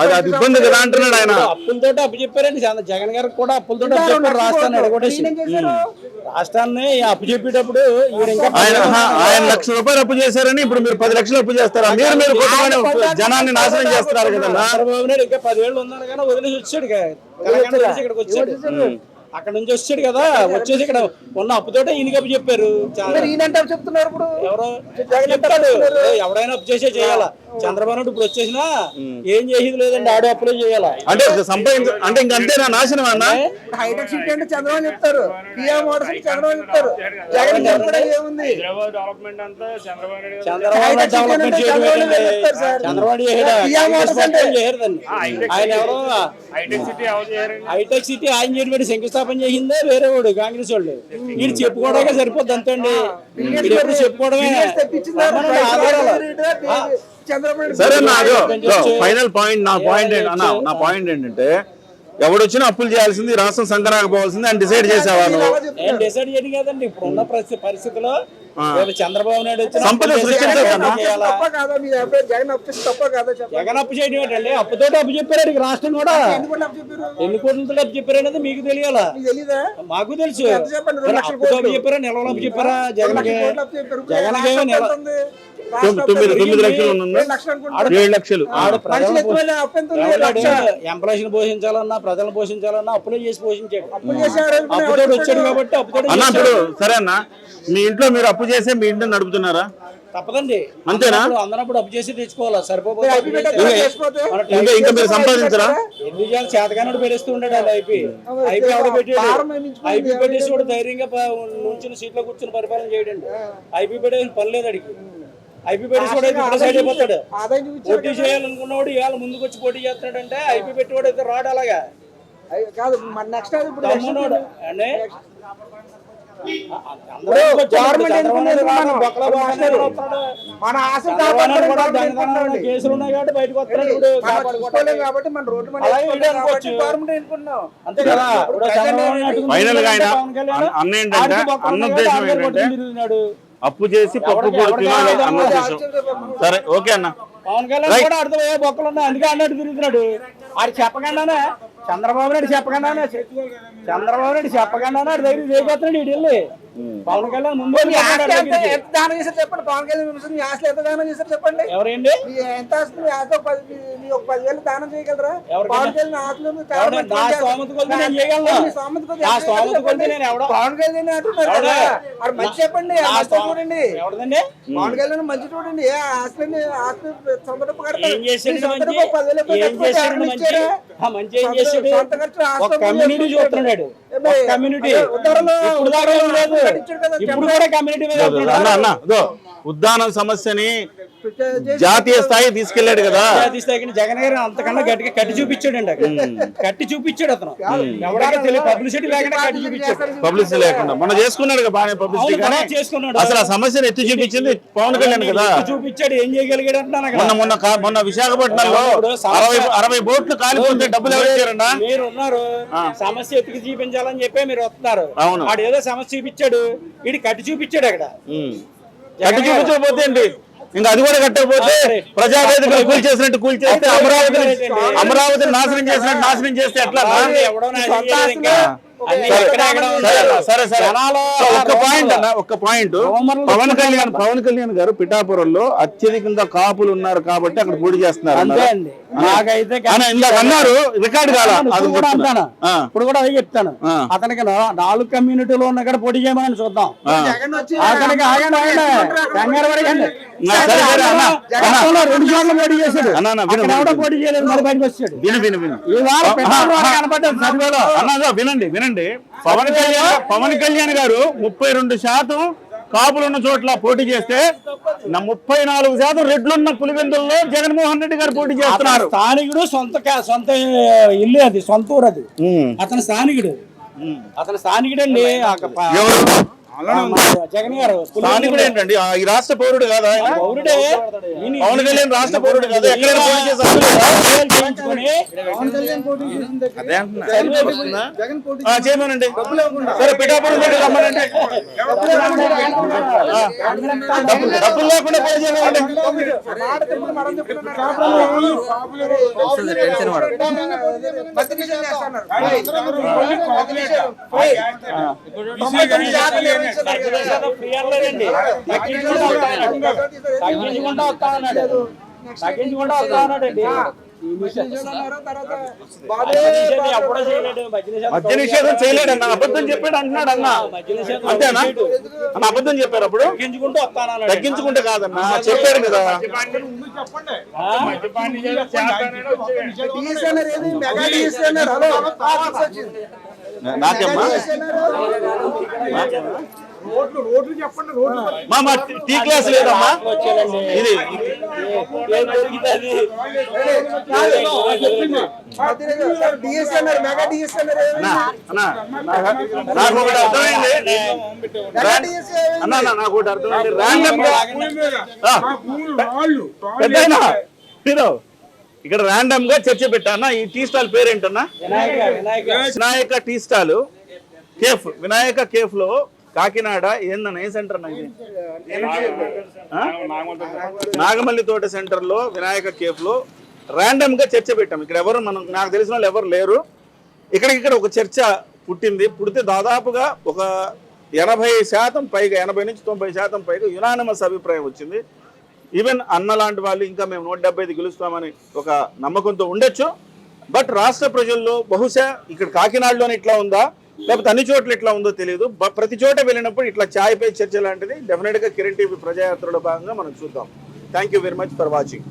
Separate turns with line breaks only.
అది అది ఇబ్బంది కదా అంటున్నాడు ఆయన.
అప్పులతోటి అప్పు చెప్పారండి జగన్ గారికి కూడా అప్పులతోటి అప్పు
ఇంకా
చెప్పారు
రెండు
రాష్ట్రాన్ని ఎడగొట్టేసి? రాష్ట్రాన్ని అప్పు చెప్పేటప్పుడు
ఆయన లక్ష రూపాయలు అప్పు చేశారని ఇప్పుడు మీరు పది లక్షలు అప్పు చేస్తారా. మీరు మీరు జనాన్ని నాశనం చేస్తున్నారు కదన్నా
చంద్రబాబు నాయుడు ఇంకా పదేళ్ళు ఉందని కానీ వదిలేసి వచ్చాడు ఇక్కడికి వచ్చాడు. అక్కడ నుంచి వచ్చాడు కదా వచ్చేసి ఇక్కడ ఉన్న అప్పుతోటే ఈయనకి అప్పు చెప్పారు.
చెప్తున్నారు ఇప్పుడు?
ఎవరో చెప్తాడు ఏ, ఎవడైనా అప్పు చేసే చేయాలా? చంద్రబాబు నాయుడు ఇప్పుడు వచ్చేసినా ఏం చేసేది లేదండి ఆడే అప్పులే చేయాలా?
అంటే సంపాదించ అంటే ఇంక అంతేనా? నాశనం అన్న?
హైటెక్ సిటీ అంటే చంద్రబాబు చెప్తారు. చంద్రబాబు చెప్తారు. జగన్ ఏముంది?
చంద్రబాబు
డెవలప్మెంట్
చంద్రబాబు.
ఆయన ఎవరో?
హైటెక్ సిటీ ఎవరు చేయారండి?
హైటెక్ సిటీ ఆయన చేయడం శంకుస్థాపన చేసిందే వేరే వాడు కాంగ్రెస్ వాళ్ళు వీడు చెప్పుకోవడానికి సరిపోద్ది అంతే అండి వీడు ఎప్పుడు చెప్పుకోవడమే.
సరే. ఫైనల్ పాయింట్ నా పాయింట్ అన్న నా పాయింట్ ఏంటంటే ఎవడొచ్చినా అప్పులు చేయాల్సింది రాష్ట్రం సంకరాకపోవాల్సింది అని డిసైడ్ చేసావా నువ్వు
ఇలా చెప్తున్నారు.
నేను డిసైడ్ చేయను కదండి. ఇప్పుడు ఉన్న పరిస్థితి పరిస్థితిలో చంద్రబాబు నాయుడు వచ్చిన
సంపద
జగన్ అప్పు చేసి తప్ప కాదా చెప్పండి.
జగన్ అప్పు చేయడం ఏంటండి? అప్పుతోటి అప్పు చెప్పారు రాష్ట్రం కూడా.
ఎందుకు అప్పు చెప్పారు?
ఎన్ని కోట్లతో అప్పు చెప్పారు? అనేది మీకు తెలియాలా?
మీకు తెలీదా?
మాకు తెలుసు. అప్పుతో అప్పు. చెప్పారా? నిలవలు అప్పు చెప్పారా. జగన్ జగన్
తొమ్మిది తొమ్మిది లక్షలు
ఏడు
పోషించాలన్నా ప్రజలను పోషించాలన్నా అప్పులే చేసి పోషించాడు
అప్పు చేశారు అనుకుని
అప్పుతోటి
ఎవరు
వచ్చాడు కాబట్టి.
ఇప్పుడు సరే అన్న. మీ ఇంట్లో మీరు అప్పు చేసే మీ ఇంటిని నడుపుతున్నారా?
తప్పదండి
అంతేనా?
అందరప్పుడు- అప్పు చేసి తెచ్చుకోవాలా సరిపోతే
ఇంకా ఇంకా మీరు సంపాదించరా?
ఎందుకు చేయాలి చేతగానోడు పెట్టేస్తూ ఉంటాడు అది ఐపీ ఐపీ ఎవడ పెట్టాడు? ఐపీ పెట్టేసి కూడా ధైర్యంగా నుంచుని సీట్లో కూర్చుని పరిపాలన చేయడండి. ఐపీ పెట్టేసి పని లేదు అడిగి ఐపీ పెట్టేసి కూడా అయితే సైడ్ అయిపోతాడు. పోటీ చేయాలనుకున్నవాడు ఇవాళ ముందుకు వచ్చి పోటీ చేస్తున్నాడంటే ఐపీ పెట్టేవాడు అయితే రాడు అలాగా.
కాదు నెక్స్ట్ గవర్నమెంట్ ఎన్నుకునేది మనం.
కేసులు ఉన్నాయి కాబట్టి బయటకు
కాబట్టి. రోడ్డు
వీడు.
గవర్నమెంట్ ఎన్నుకున్నాం
అంతే కదా. ఫైనల్గా
అన్న- ఏంటంటే అన్న ఉద్దేశం ఏంటంటే. అప్పు చేసి పప్పు కూడా తినాలి అన్న. ఉద్దేశం. సరే ఓకే అన్న.
పవన్ కళ్యాణ్ కూడా అర్థం అయ్యే బొక్కలు ఉన్నాయి. అందుకే అన్నట్టు తిరుగుతున్నాడు. చెప్పకుండానే చంద్రబాబు నాయుడు చెప్పకుండానే చంద్రబాబు నాయుడు చెప్పకుండానే ఆడి దగ్గర దిగొస్తున్నాడు ఇటు వెళ్ళి పవన్ కళ్యాణ్ ముందు
దానం చేశారు చెప్పండి? పవన్ కళ్యాణ్ మీ ఆస్తి ఎంత దానం చేశారు చెప్పండి?
ఎవరండి?
ఎంత ఆస్తి? మీ మీ- ఒక పదివేలు దానం చేయగలరా? పవన్ కళ్యాణ్
ఎవడో-
పవన్ కళ్యాణ్ అంటున్నారు మంచి చెప్పండి చూడండి.
ఎవరిదండి?
పవన్ కళ్యాణ్ మంచి చూడండి. ఏ ఆస్తి సొంత డబ్బు కడతారు. పదివేలు ఖర్చు ఆస్తి
ఒక కమ్యూనిటీ చూస్తున్నాడు. కమ్యూనిటీ ఇప్పుడు కూడా మీద
అన్న. అన్న ఉద్దానం సమస్యని జాతీయ స్థాయి తీసుకెళ్ళాడు కదా.
జాతీయ స్థాయికి జగన్ గారు అంతకన్నా గట్టిగా కట్టి చూపించాడండి అక్కడ. కట్టి చూపించాడు అతను. తెలియదు. పబ్లిసిటీ లేకుండా కట్టి చూపించాడు.
పబ్లిసిటీ లేకుండా. మొన్న చేసుకున్నాడు కదా బాగానే పబ్లిసిటీ
చేసుకున్నాడు.
అసలు ఆ సమస్యను ఎత్తి చూపించింది పవన్ కళ్యాణ్ కదా.
చూపించాడు. ఏం చేయగలిగాడు అంటున్నాను
మొన్న మొన్న మొన్న విశాఖపట్నంలో అరవై అరవై బోట్లు కాలిపోతే డబ్బులు ఎవరు ఇచ్చారన్నా
మీరు ఉన్నారు సమస్య ఎత్తికి చూపించాలని చెప్పి మీరు వస్తున్నారు.
అవును.
వాడు ఏదో సమస్య చూపించాడు. వీడి కట్టి చూపించాడు అక్కడ.
కట్టి చూపించకపోతే ఏంటి? ఇంకా అది కూడా కట్టకపోతే ప్రజావేదికలు కూల్ చేసినట్టు కూల్ చేస్తే అమరావతిని అమరావతిని నాశనం చేసినట్టు నాశనం చేస్తే ఎట్లా? సరే, సరే, ఒక్క. పాయింట్ అన్న ఒక్క పాయింట్ పవన్ కళ్యాణ్ పవన్ కళ్యాణ్ గారు పిఠాపురంలో అత్యధికంగా కాపులు ఉన్నారు కాబట్టి అక్కడ పోటీ చేస్తున్నారు
అంతే
అన్నారా?
నాకైతే
రికార్డు కాదా అది
ఇప్పుడు కూడా అదే చెప్తాను. అతనికి నాలుగు కమ్యూనిటీలో ఉన్న కాడ పోటీ చేయమని చూద్దాం.
ఆ.
జగన్ వచ్చి
అతనికి రెండు చోట్ల పోటీ చేశాడు. పోటీ చేయలేదు మరి బయటకు వచ్చాడు.
విను విను విను.
ఇవాళ పిఠాపురం కనపడ్డాడు సర్వేలో
అన్నదో వినండి. వినండి పవన్ కళ్యాణ్ పవన్ కళ్యాణ్ గారు ముప్పై రెండు శాతం కాపులు ఉన్న చోట్ల పోటీ చేస్తే నా ముప్పై నాలుగు శాతం రెడ్లున్న పులివెందుల్లో జగన్మోహన్ రెడ్డి గారు పోటీ చేస్తున్నారు.
స్థానికుడు సొంత సొంత ఇల్లు అది సొంత ఊరు అది. అతను స్థానికుడు. అతను స్థానికుడు అండి జగన్ గారు
స్థానికుడు ఏంటండి? ఆ, ఈ రాష్ట్ర పౌరుడు కాదా? ఆయన
పౌరుడే.
పవన్ కళ్యాణ్ రాష్ట్ర పౌరుడు కాదా? ఎక్కడైనా పోటీ చేసే హక్కు లేదా?
పవన్ కళ్యాణ్ పోటీ చేసిన దగ్గర
అదే అంటున్నా. వస్తుందా?
జగన్ పోటీ
ఆ, చేయమనండి. సరే పిఠాపురం దగ్గర రమ్మనండి. ఆ, డబ్బులు డబ్బులు లేకుండా పోటీ చేయమనండి.
చేస్తున్నారు.
వస్తా
తర్వాత
మద్య నిషేధం చేయలేడు మద్య నిషేధం
మద్య నిషేధం చేయలేడు అన్న అబద్ధం చెప్పాడు అంటున్నాడు అన్న అంతేనా అన్న అబద్ధం చెప్పారు అప్పుడు
తగ్గించుకుంటూ
కాదన్నా చెప్పాడు కదా
మద్యపాన్ని
నాకేమ్మా? మా టీ క్లాస్ లేదమ్మా. ఇది. నాకు ఒకటి అర్థమైంది? అన్న నాకు ఒకటి అర్థమైంది. ర్యాండమ్ మీరు ఇక్కడ ర్యాండమ్గా చర్చ పెట్టానా ఈ tea stall పేరేంటన్నా?
Vinayaka
tea stall. Cafe Vinayaka కేఫ్లో Kakinada ఏందన్న ఏ సెంటర్? నాగమల్లి తోట సెంటర్లో వినాయక కేఫ్లో ర్యాండమ్గా చర్చ పెట్టాం. ఇక్కడ ఎవరు మనం నాకు తెలిసిన వాళ్ళు ఎవరు లేరు. ఇక్కడ ఇక్కడ ఒక చర్చ పుట్టింది. పుడితే దాదాపుగా ఒక ఎనభై శాతం పైగా ఎనభై నుంచి తొంభై శాతం పైగా యునానిమస్ అభిప్రాయం వచ్చింది. ఈవెన్ అన్న లాంటి వాళ్ళు ఇంకా మేము నూట డెబ్బై ఐదు గెలుస్తామని ఒక నమ్మకంతో ఉండొచ్చు. బట్ రాష్ట్ర ప్రజల్లో బహుశా ఇక్కడ కాకినాడలోనే ఇట్లా ఉందా? లేకపోతే అన్ని చోట్ల ఇట్లా ఉందో తెలియదు ప్రతి చోట వెళ్ళినప్పుడు ఇట్లా ఛాయ్ పై చర్చ లాంటిది. డెఫినెట్గా కిరణ్ టీవీ ప్రజాయాత్రలో భాగంగా మనం చూద్దాం. Thank you very much for watching